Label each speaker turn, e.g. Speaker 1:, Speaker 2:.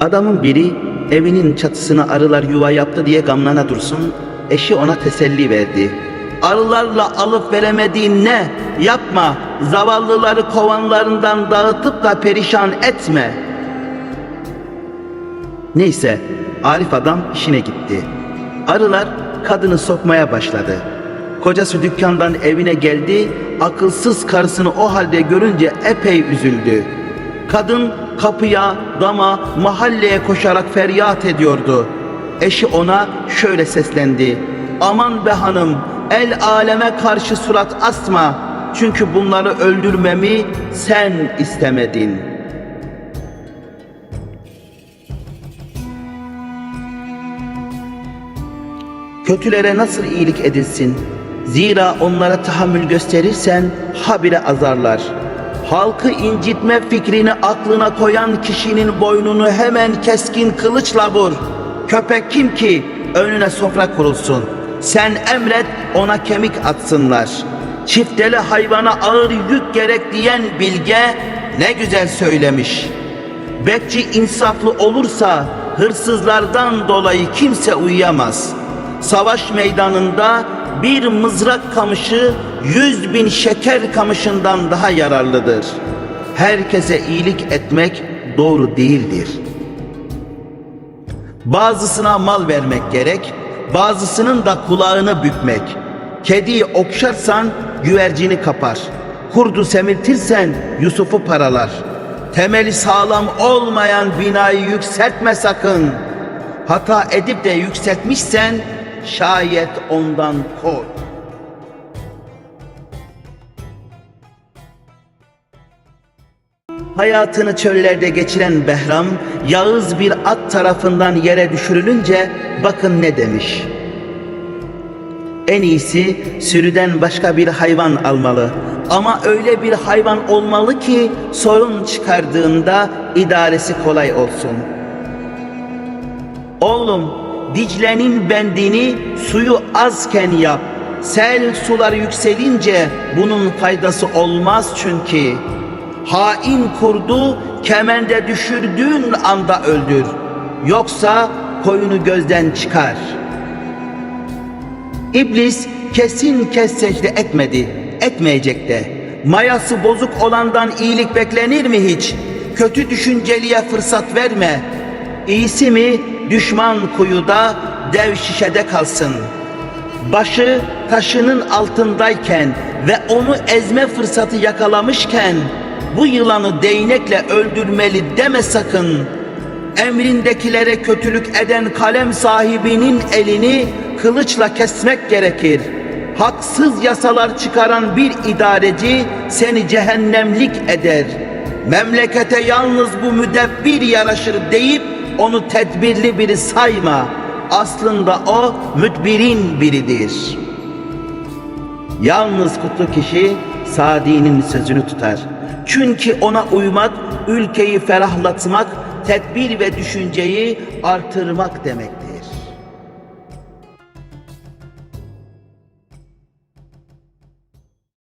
Speaker 1: Adamın biri evinin çatısına arılar yuva yaptı diye gamlana dursun, eşi ona teselli verdi. Arılarla alıp veremediğin ne? Yapma, zavallıları kovanlarından dağıtıp da perişan etme. Neyse, Arif adam işine gitti. Arılar kadını sokmaya başladı. Kocası dükkandan evine geldi, akılsız karısını o halde görünce epey üzüldü. Kadın kapıya, dama, mahalleye koşarak feryat ediyordu. Eşi ona şöyle seslendi. Aman be hanım, el aleme karşı surat asma. Çünkü bunları öldürmemi sen istemedin. Kötülere nasıl iyilik edilsin? Zira onlara tahammül gösterirsen habire azarlar. Halkı incitme fikrini aklına koyan kişinin boynunu hemen keskin kılıçla vur. Köpek kim ki önüne sofra kurulsun. Sen emret ona kemik atsınlar. Çifteli hayvana ağır yük gerek diyen bilge ne güzel söylemiş. Bekçi insaflı olursa hırsızlardan dolayı kimse uyuyamaz. Savaş meydanında bir mızrak kamışı yüz bin şeker kamışından daha yararlıdır. Herkese iyilik etmek doğru değildir. Bazısına mal vermek gerek, bazısının da kulağını bükmek. Kediyi okşarsan güvercini kapar. Kurdu semirtirsen Yusuf'u paralar. Temeli sağlam olmayan binayı yükseltme sakın. Hata edip de yükseltmişsen şayet ondan kork. Hayatını çöllerde geçiren Behram, Yağız bir at tarafından yere düşürülünce bakın ne demiş. En iyisi sürüden başka bir hayvan almalı. Ama öyle bir hayvan olmalı ki sorun çıkardığında idaresi kolay olsun. Oğlum Dicle'nin bendini suyu azken yap. Sel sular yükselince bunun faydası olmaz çünkü. Hain kurdu kemende düşürdüğün anda öldür. Yoksa koyunu gözden çıkar. İblis kesin kes secde etmedi, etmeyecek de. Mayası bozuk olandan iyilik beklenir mi hiç? Kötü düşünceliye fırsat verme. İyisi mi düşman kuyuda, dev şişede kalsın. Başı taşının altındayken ve onu ezme fırsatı yakalamışken bu yılanı değnekle öldürmeli deme sakın. Emrindekilere kötülük eden kalem sahibinin elini kılıçla kesmek gerekir. Haksız yasalar çıkaran bir idareci seni cehennemlik eder. Memlekete yalnız bu müdebbir yaraşır deyip onu tedbirli biri sayma. Aslında o müdbirin biridir. Yalnız kutlu kişi Sadi'nin sözünü tutar. Çünkü ona uymak, ülkeyi ferahlatmak, tedbir ve düşünceyi artırmak demektir.